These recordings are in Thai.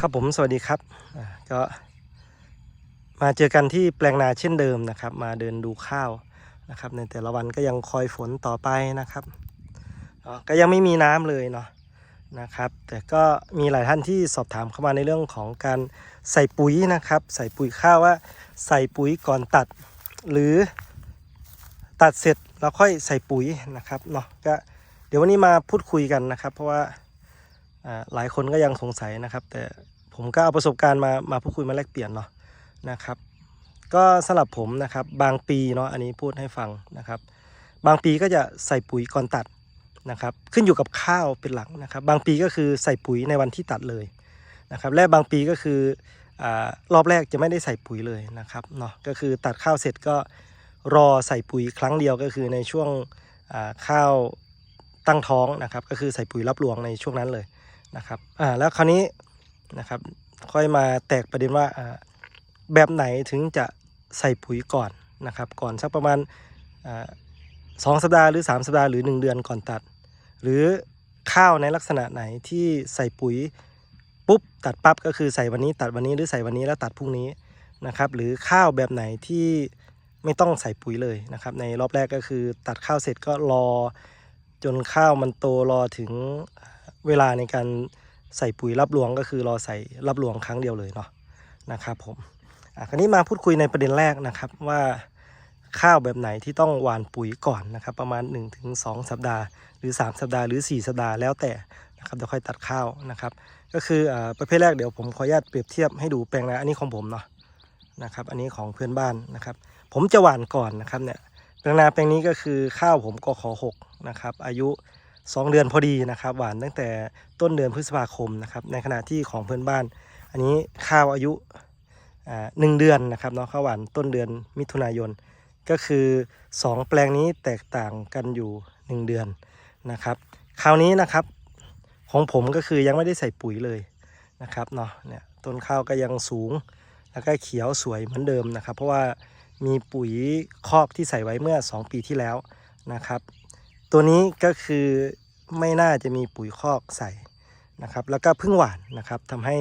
ครับผมสวัสดีครับก็มาเจอกันที่แปลงนาเช่นเดิมนะครับ มาเดินดูข้าวนะครับ ในแต่ละวันก็ยังคอยฝนต่อไปนะครับก็ยังไม่มีน้ำเลยเนาะนะครับ แต่ก็มีหลายท่านที่สอบถามเข้ามาในเรื่องของการใส่ปุ๋ยนะครับ ใส่ปุ๋ยข้าวว่าใส่ปุ๋ยก่อนตัด หรือตัดเสร็จแล้วค่อยใส่ปุ๋ยนะครับเนาะก็เดี๋ยววันนี้มาพูดคุยกันนะครับ เพราะว่า หลายคนก็ยังสงสัยนะครับ แต่ผมก็เอาประสบการณ์มามาพูดคุยมาแลกเปลี่ยนเนาะนะครับ ก็สำหรับผมนะครับบางปีเนาะอันนี้พูดให้ฟังนะครับ บางปีก็จะใส่ปุ๋ยก่อนตัดนะครับ ขึ้นอยู่กับข้าวเป็นหลักนะครับ บางปีก็คือใส่ปุ๋ยในวันที่ตัดเลยนะครับ และบางปีก็คืออรอบแรกจะไม่ได้ใส่ปุ๋ยเลยนะครับเนาะก็คือตัดข้าวเสร็จก็รอใส่ปุ๋ยครั้งเดียวก็คือในช่วงข้าวตั้งท้องนะครับ ก็คือใส่ปุ๋ยรับรวงในช่วงนั้นเลย นะครับอ่าแล้วคราวนี้นะครับค่อยมาแตกประเด็นว่าอ่าแบบไหนถึงจะใส่ปุ๋ยก่อนนะครับ ก่อนสักประมาณอ่าสองสัปดาห์หรือ 3 สัปดาห์หรือ 1 เดือนก่อนตัด หรือข้าวในลักษณะไหนที่ใส่ปุ๋ยปุ๊บตัดปั๊บก็คือใส่วันนี้ตัดวันนี้หรือใส่วันนี้แล้วตัดพรุ่งนี้นะครับ หรือข้าวแบบไหนที่ไม่ต้องใส่ปุ๋ยเลยนะครับ ในรอบแรกก็คือตัดข้าวเสร็จก็รอจนข้าวมันโตรอถึง เวลาในการใส่ปุ๋ยรับรวงก็คือรอใส่รับรวงครั้งเดียวเลยเนาะนะครับผมอะคราวนี้มาพูดคุยในประเด็นแรกนะครับว่าข้าวแบบไหนที่ต้องหว่านปุ๋ยก่อนนะครับ ประมาณ 1-2 สัปดาห์ หรือ 3 สัปดาห์หรือ 4 สัปดาห์แล้วแต่นะครับเดี๋ยวค่อยตัดข้าวนะครับ ก็คืออ่าประเภทแรกเดี๋ยวผมขออนุญาตเปรียบเทียบให้ดูแปลงนาอันนี้ของผมเนาะนะครับ อันนี้ของเพื่อนบ้านนะครับ ผมจะหว่านก่อนนะครับเนี่ยแปลงนาแปลงนี้ก็คือข้าวผมก็ขอหกนะครับ อายุ 2 เดือนพอดีนะครับ หวานตั้งแต่ต้นเดือนพฤษภาคมนะครับ ในขณะที่ของเพื่อนบ้าน อันนี้ข้าวอายุหนึ่งเดือนนะครับเนาะข้าวหวานต้นเดือนมิถุนายน ก็คือ 2 แปลงนี้แตกต่างกันอยู่ 1 เดือนนะครับ คราวนี้นะครับของผมก็คือยังไม่ได้ใส่ปุ๋ยเลยนะครับเนาะเนี่ยต้นข้าวก็ยังสูง แล้วก็เขียวสวยเหมือนเดิมนะครับ เพราะว่ามีปุ๋ยคอกที่ใส่ไว้เมื่อ 2 ปีที่แล้วนะครับ ตัวนี้ก็คือ ไม่น่าจะมีปุ๋ยคอกใส่นะครับ แล้วก็พิ่งหวานนะครับทำให้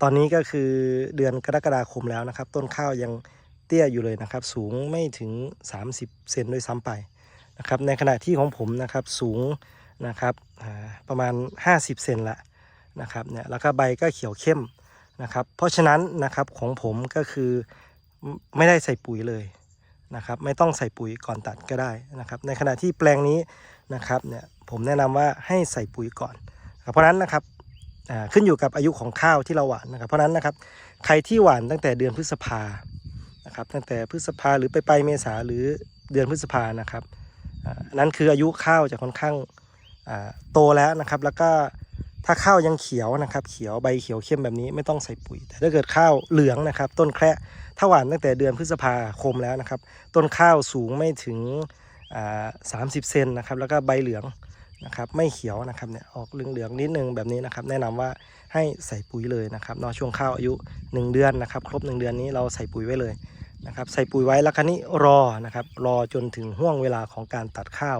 ตอนนี้ก็คือเดือนกรกฎาคมแล้วนะครับ ต้นข้าวยังเตี้ยอยู่เลยนะครับ สูงไม่ถึง 30 เซนด้วยซ้ำไปนะครับ ในขณะที่ของผมนะครับสูงนะครับประมาณ 50 เซนละนะครับเนี่ยแล้วก็ใบก็เขียวเข้มนะครับ เพราะฉะนั้นนะครับของผมก็คือไม่ได้ใส่ปุ๋ยเลยนะครับ ไม่ต้องใส่ปุ๋ยก่อนตัดก็ได้นะครับ ในขณะที่แปลงนี้นะครับเนี่ย ผมแนะนำว่าให้ใส่ปุ๋ยก่อน เพราะฉะนั้นนะครับขึ้นอยู่กับอายุของข้าวที่เราหว่านนะครับ เพราะฉะนั้นนะครับใครที่หว่านตั้งแต่เดือนพฤษภานะครับตั้งแต่พฤษภาหรือไปไปลายเมษาหรือเดือนพฤษภานะครับนั้นคืออายุข้าวจะค่อนข้างโตแล้วนะครับ แล้วก็ถ้าข้าวยังเขียวนะครับ เขียวใบเขียวเข้มแบบนี้ไม่ต้องใส่ปุ๋ย แต่ถ้าเกิดข้าวเหลืองนะครับ ต้นแคระถ้าหว่านตั้งแต่เดือนพฤษภาคมแล้วนะครับ ต้นข้าวสูงไม่ถึงสามสิบเซนนะครับ แล้วก็ใบเหลือง นะครับไม่เขียวนะครับเนี่ยออกเหลืองๆนิดนึงแบบนี้นะครับแนะนำว่าให้ใส่ปุ๋ยเลยนะครับนอช่วงข้าวอายุ 1 เดือนนะครับครบ 1 เดือนนี้เราใส่ปุ๋ยไว้เลยนะครับใส่ปุ๋ยไว้แล้วคราวนี้รอนะครับรอจนถึงห่วงเวลาของการตัดข้าว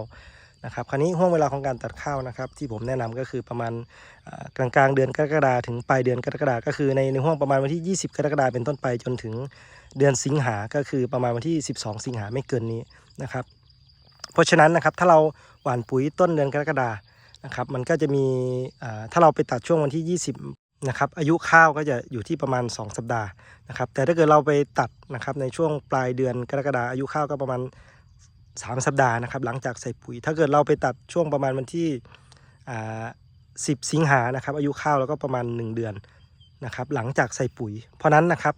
นะครับคราวนี้ห่วงเวลาของการตัดข้าวนะครับ ที่ผมแนะนำก็คือประมาณกลางกลางๆเดือนกรกฎาถึงปลายเดือนกรกฎาก็คือในในห่วงประมาณวันที่ 20 กรกฎาเป็นต้นไปจนถึงเดือนสิงหาก็คือประมาณวันที่ 12 สิงหาไม่เกินนี้นะครับ เพราะฉะนั้นนะครับถ้าเราหว่านปุ๋ยต้นเดือนกรกฎานะครับมันก็จะมีถ้าเราไปตัดช่วงวันที่ 20นะครับอายุข้าวก็จะอยู่ที่ประมาณ 2 สัปดาห์นะครับแต่ถ้าเกิดเราไปตัดนะครับในช่วงปลายเดือนกรกฎาอายุข้าวก็ประมาณ 3 สัปดาห์นะครับหลังจากใส่ปุ๋ย ถ้าเกิดเราไปตัดช่วงประมาณวันที่10 สิงหานะครับอายุข้าวแล้วก็ประมาณ 1 เดือนนะครับหลังจากใส่ปุ๋ย เพราะนั้นนะครับ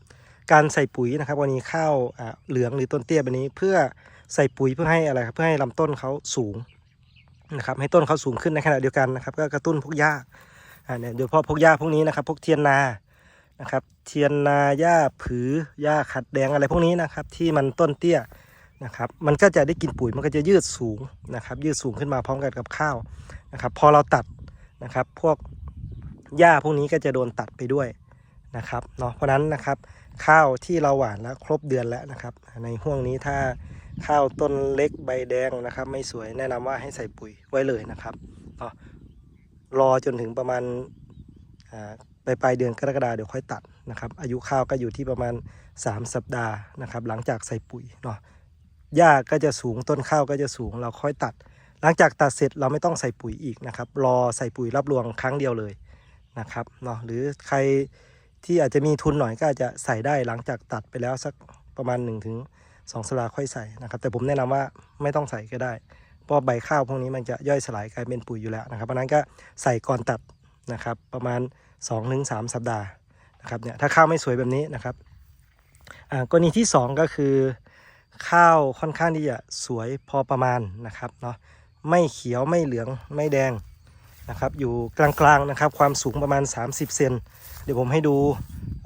การใส่ปุ๋ยนะครับวันนี้ข้าวเหลืองหรือต้นเตี้ยแบบนี้เพื่อ ใส่ปุ๋ยเพื่อให้อะไรครับเพื่อให้ลำต้นเขาสูงนะครับให้ต้นเขาสูงขึ้นในขณะเดียวกันนะครับ ก็กระตุ้นพวกหญ้าอ่าเนี่ยโดยเฉพาะพวกหญ้าพวกนี้นะครับ พวกเทียนนานะครับ เทียนนาหญ้าผือหญ้าขัดแดงอะไรพวกนี้นะครับ ที่มันต้นเตี้ยนะครับมันก็จะได้กินปุ๋ยมันก็จะยืดสูงนะครับ ยืดสูงขึ้นมาพร้อมกันกับข้าวนะครับ พอเราตัดนะครับ พวกหญ้าพวกนี้ก็จะโดนตัดไปด้วยนะครับเนาะเพราะฉะนั้นนะครับข้าวที่เราหว่านแล้วครบเดือนแล้วนะครับ ในห่วงนี้ถ้า ข้าวต้นเล็กใบแดงนะครับ ไม่สวยแนะนำว่าให้ใส่ปุ๋ยไว้เลยนะครับเนาะรอจนถึงประมาณอ่าไปปลายเดือนกรกฎาเดี๋ยวค่อยตัดนะครับ อายุข้าวก็อยู่ที่ประมาณ 3 สัปดาห์นะครับ หลังจากใส่ปุ๋ยเนาะหญ้าก็จะสูงต้นข้าวก็จะสูงเราค่อยตัด หลังจากตัดเสร็จเราไม่ต้องใส่ปุ๋ยอีกนะครับ รอใส่ปุ๋ยรับรวงครั้งเดียวเลยนะครับเนาะหรือใครที่อาจจะมีทุนหน่อยก็อาจจะใส่ได้หลังจากตัดไปแล้วสักประมาณ1-2ถึง 2สัปดาค่อยใส่นะครับ แต่ผมแนะนำว่าไม่ต้องใส่ก็ได้ เพราะใบข้าวพวกนี้มันจะย่อยสลายกลายเป็นปุ๋ยอยู่แล้วนะครับเพราะนั้นก็ใส่ก่อนตัดนะครับ ประมาณ 2-3 สัปดาห์นะครับเนี่ยถ้าข้าวไม่สวยแบบนี้นะครับอ่ากรณีที่ 2 ก็คือ ข้าวค่อนข้างที่จะสวยพอประมาณนะครับเนาะไม่เขียวไม่เหลืองไม่แดงนะครับอยู่กลางๆนะครับความสูงประมาณ 30 เซนเดี๋ยวผมให้ดู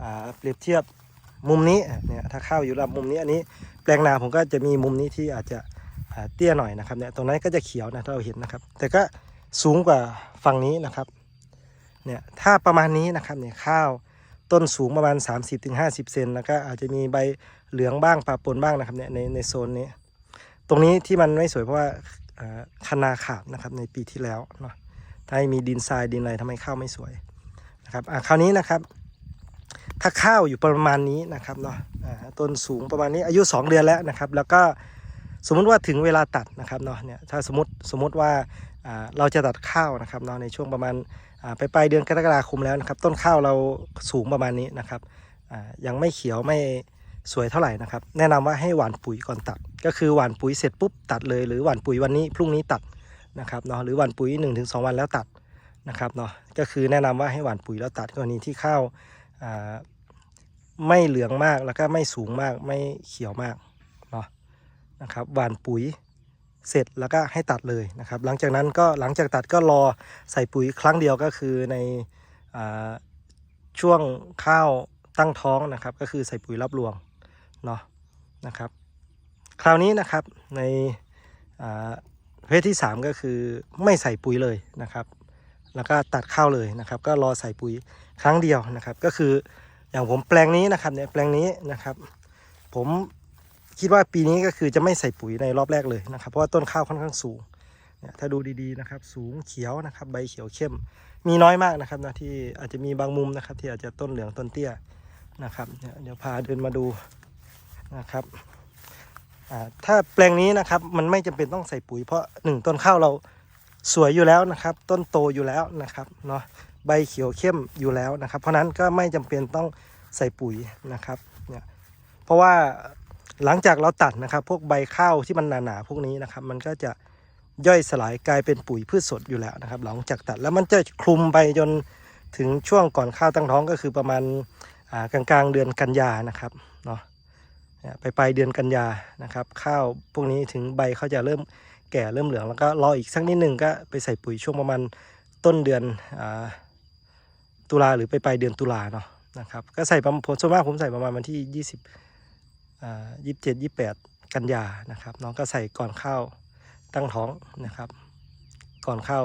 อ่าเปรียบเทียบ มุมนี้เนี่ยถ้าข้าวอยู่ระดับมุมนี้อันนี้แปลงนาผมก็จะมีมุมนี้ที่อาจจะเตี้ยหน่อยนะครับเนี่ยตรงนั้นก็จะเขียวนะถ้าเราเห็นนะครับ แต่ก็สูงกว่าฝั่งนี้นะครับเนี่ยถ้าประมาณนี้นะครับเนี่ยข้าวต้นสูงประมาณ 30-50 เซนแล้วก็อาจจะมีใบเหลืองบ้างปะปนบ้างนะครับเนี่ยในในโซนนี้ ตรงนี้ที่มันไม่สวยเพราะว่าอ่าคนาขาดนะครับในปีที่แล้วเนาะถ้ามีดินทรายดินอะไรทำให้ข้าวไม่สวยนะครับอ่าคราวนี้นะครับ ถ้าข้าวอยู่ประมาณนี้นะครับเนาะต้นสูงประมาณนี้อายุ 2 เดือนแล้วนะครับ แล้วก็สมมุติว่าถึงเวลาตัดนะครับเนาะเนี่ยถ้าสมมติสมมติว่าเราจะตัดข้าวนะครับเนาะในช่วงประมาณไปปลายเดือนกรกฎาคมแล้วนะครับ ต้นข้าวเราสูงประมาณนี้นะครับยังไม่เขียวไม่สวยเท่าไหร่นะครับ แนะนำว่าให้หว่านปุ๋ยก่อนตัด ก็คือหว่านปุ๋ยเสร็จปุ๊บตัดเลยหรือหว่านปุ๋ยวันนี้พรุ่งนี้ตัดนะครับเนาะหรือหว่านปุ๋ย 1-2 วันแล้วตัดนะครับเนาะก็คือแนะนำว่าให้หว่านปุ๋ยแล้วตัดกรณีที่ข้าว ไม่เหลืองมากแล้วก็ไม่สูงมากไม่เขียวมากเนาะนะครับหว่านปุ๋ยเสร็จแล้วก็ให้ตัดเลยนะครับ หลังจากนั้นก็หลังจากตัดก็รอใส่ปุ๋ยครั้งเดียวก็คือในอช่วงข้าวตั้งท้องนะครับ ก็คือใส่ปุ๋ยรับรวงเนาะนะครับ คราวนี้นะครับในเพศที่ 3 ก็คือไม่ใส่ปุ๋ยเลยนะครับ แล้วก็ตัดข้าวเลยนะครับ ก็รอใส่ปุ๋ย ครั้งเดียวนะครับ ก็คืออย่างผมแปลงนี้นะครับเนี่ยแปลงนี้นะครับ ผมคิดว่าปีนี้ก็คือจะไม่ใส่ปุ๋ยในรอบแรกเลยนะครับ เพราะว่าต้นข้าวค่อนข้างสูงเนี่ยถ้าดูดีๆนะครับ สูงเขียวนะครับ ใบเขียวเข้ม มีน้อยมากนะครับนะที่อาจจะมีบางมุมนะครับ ที่อาจจะต้นเหลืองต้นเตี้ยนะครับเดี๋ยวพาเดินมาดูนะครับถ้าแปลงนี้นะครับมันไม่จำเป็นต้องใส่ปุ๋ยเพราะหนึ่งต้นข้าวเราสวยอยู่แล้วนะครับ ต้นโตอยู่แล้วนะครับเนาะ ใบเขียวเข้มอยู่แล้วนะครับ เพราะนั้นก็ไม่จำเป็นต้องใส่ปุ๋ยนะครับเนี่ยเพราะว่าหลังจากเราตัดนะครับ พวกใบข้าวที่มันหนาๆพวกนี้นะครับ มันก็จะย่อยสลายกลายเป็นปุ๋ยพืชสดอยู่แล้วนะครับ หลังจากตัดแล้วมันจะคลุมไปจนถึงช่วงก่อนข้าวตั้งท้องก็คือประมาณอ่ากลางๆเดือนกันยานะครับเนาะไปปลายเดือนกันยานะครับ ข้าวพวกนี้ถึงใบเขาจะเริ่มแก่เริ่มเหลืองแล้วก็รออีกสักนิดหนึ่งก็ไปใส่ปุ๋ยช่วงประมาณต้นเดือนอ่า ตุลาหรือไปปลายเดือนตุลาเนาะนะครับก็ใส่ประมาณส่วนมากผมใส่ประมาณวันที่ 20ยี่สิบเจ็ดยี่แปดกันยานะครับน้องก็ใส่ก่อนข้าวตั้งท้องนะครับ ก่อนข้าว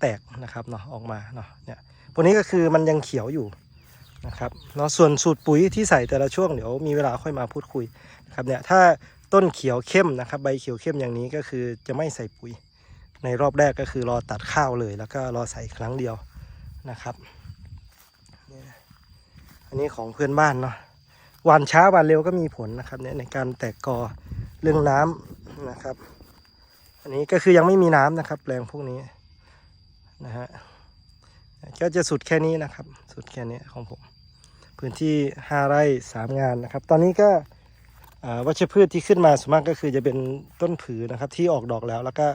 แตกนะครับเนาะออกมาเนาะเนี่ยพวกนี้ก็คือมันยังเขียวอยู่นะครับเนาะส่วนสูตรปุ๋ยที่ใส่แต่ละช่วงเดี๋ยวมีเวลาค่อยมาพูดคุยนะครับเนี่ยถ้าต้นเขียวเข้มนะครับ ใบเขียวเข้มอย่างนี้ก็คือจะไม่ใส่ปุ๋ย ในรอบแรกก็คือรอตัดข้าวเลย แล้วก็รอใส่ครั้งเดียวนะครับ อันนี้ของเพื่อนบ้านเนาะหวานช้าหวานเร็วก็มีผลนะครับเนี่ยในการแตกกอเรื่องน้ำนะครับ อันนี้ก็คือยังไม่มีน้ำนะครับ แปลงพวกนี้นะฮะก็จะสุดแค่นี้นะครับ สุดแค่นี้ของผม พื้นที่ห้าไร่สามงานนะครับ ตอนนี้ก็วัชพืชที่ขึ้นมาส่วนมากก็คือจะเป็นต้นผือนะครับ ที่ออกดอกแล้วแล้วก็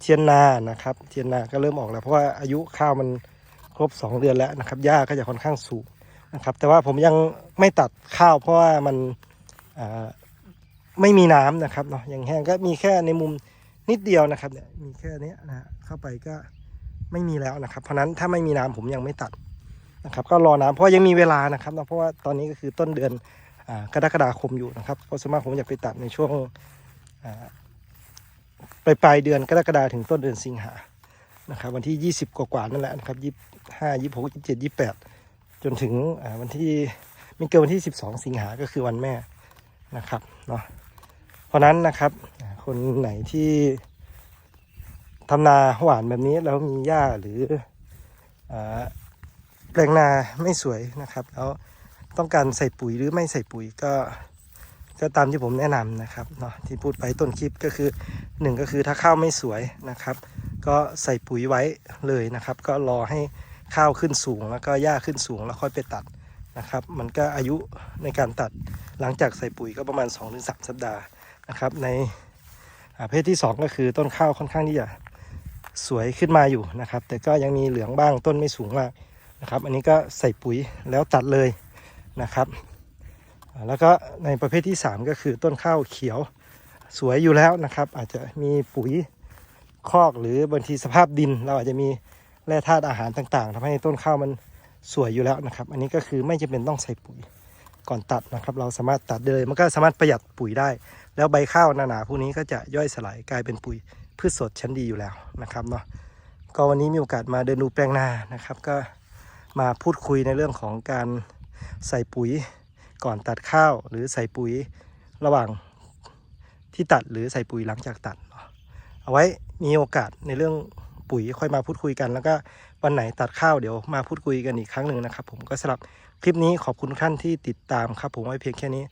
เทียนนานะครับ เทียนนาก็เริ่มออกแล้วเพราะว่าอายุข้าวมันครบสองเดือนแล้วนะครับหญ้าก็จะค่อนข้างสูง นะครับ แต่ว่าผมยังไม่ตัดข้าวเพราะว่ามันไม่มีน้ำนะครับเนาะอย่างแห้งก็มีแค่ในมุมนิดเดียวนะครับเนี่ยมีแค่เนี้ยนะฮะเข้าไปก็ไม่มีแล้วนะครับ เพราะนั้นถ้าไม่มีน้ำผมยังไม่ตัดนะครับ ก็รอน้ำเพราะยังมีเวลานะครับเนาะเพราะว่าตอนนี้ก็คือต้นเดือนกรกฎาคมอยู่นะครับเพราะสวนมากผมอยากไปตัดในช่วงปลายปลายเดือนกรกฎาถึงต้นเดือนสิงหานะครับ วันที่ 20 กว่าๆนั่นแหละนะครับยี่ห้ายี่หกยี่เจ็ดยี่แปด จนถึงวันที่ไมีเกินวันที่ 12 สิงหาก็คือวันแม่นะครับเนาะเพราะนั้นนะครับ คนไหนที่ทำนาหวานแบบนี้แล้วมีหญ้าหรือแปลงนาไม่สวยนะครับ แล้วต้องการใส่ปุ๋ยหรือไม่ใส่ปุ๋ยก็ก็ตามที่ผมแนะนำนะครับเนาะที่พูดไปต้นคลิปก็คือหนึ่งก็คือถ้าข้าวไม่สวยนะครับ ก็ใส่ปุ๋ยไว้เลยนะครับ ก็รอให้ ข้าวขึ้นสูงแล้วก็หญ้าขึ้นสูงแล้วค่อยไปตัดนะครับ มันก็อายุในการตัดหลังจากใส่ปุ๋ยก็ประมาณ 2-3 สัปดาห์นะครับ ในอ่าเพศที่ 2 ก็คือต้นข้าวค่อนข้างที่จะสวยขึ้นมาอยู่นะครับ แต่ก็ยังมีเหลืองบ้างต้นไม่สูงมากนะครับ อันนี้ก็ใส่ปุ๋ยแล้วตัดเลยนะครับ แล้วก็ในประเภทที่ 3 ก็คือต้นข้าวเขียวสวยอยู่แล้วนะครับ อาจจะมีปุ๋ยคอกหรือบางทีสภาพดิน เราอาจจะมี แร่ธาตุอาหารต่างๆทำให้ต้นข้าวมันสวยอยู่แล้วนะครับ อันนี้ก็คือไม่จำเป็นต้องใส่ปุ๋ยก่อนตัดนะครับ เราสามารถตัดได้เลยมันก็สามารถประหยัดปุ๋ยได้ แล้วใบข้าวหนาๆพวกนี้ก็จะย่อยสลายกลายเป็นปุ๋ยพืชสดชั้นดีอยู่แล้วนะครับเนาะก็วันนี้มีโอกาสมาเดินดูแปลงนานะครับ ก็มาพูดคุยในเรื่องของการใส่ปุ๋ยก่อนตัดข้าว หรือใส่ปุ๋ยระหว่างที่ตัดหรือใส่ปุ๋ยหลังจากตัดเอาไว้มีโอกาสในเรื่อง ปุ๋ยค่อยมาพูดคุยกัน แล้วก็วันไหนตัดข้าวเดี๋ยวมาพูดคุยกันอีกครั้งหนึ่งนะครับ ผมก็สำหรับคลิปนี้ขอบคุณทุกท่านที่ติดตามครับ ผมไว้เพียงแค่นี้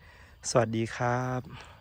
สวัสดีครับ